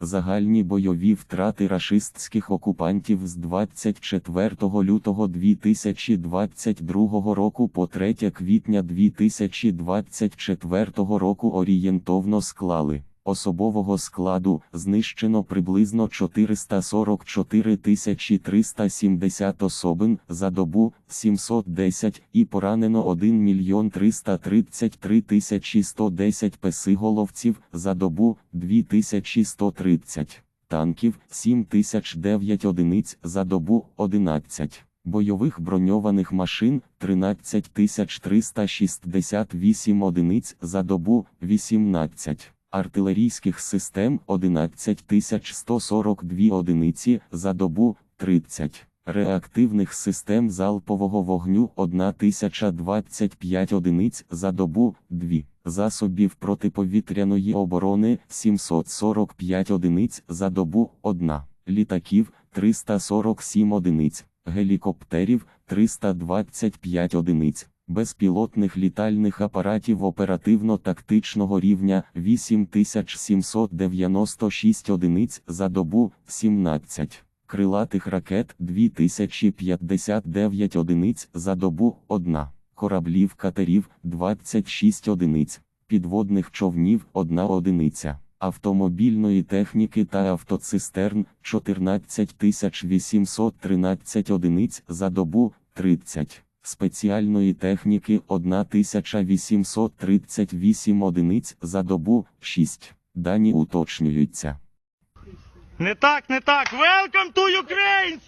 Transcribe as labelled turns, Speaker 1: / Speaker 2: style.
Speaker 1: Загальні бойові втрати рашистських окупантів з 24 лютого 2022 року по 3 квітня 2024 року орієнтовно склали. Особового складу знищено приблизно 444 370 особин за добу 710 і поранено 1 мільйон 333 110 песиголовців за добу 2130 танків 7009 одиниць за добу 11. Бойових броньованих машин 13 368 одиниць за добу 18 артилерійських систем 11142 одиниці за добу 30, реактивних систем залпового вогню 1025 одиниць за добу 2, засобів протиповітряної оборони 745 одиниць за добу 1, літаків 347 одиниць, гелікоптерів 325 одиниць безпілотних літальних апаратів оперативно-тактичного рівня 8796 одиниць за добу 17, крилатих ракет 2059 одиниць за добу 1, кораблів катерів 26 одиниць, підводних човнів 1 одиниця. Автомобільної техніки та автоцистерн 14 813 одиниць за добу 30 спеціальної техніки 1838 одиниць за добу 6. Дані уточнюються.
Speaker 2: Не так, не так. Welcome to Ukraine,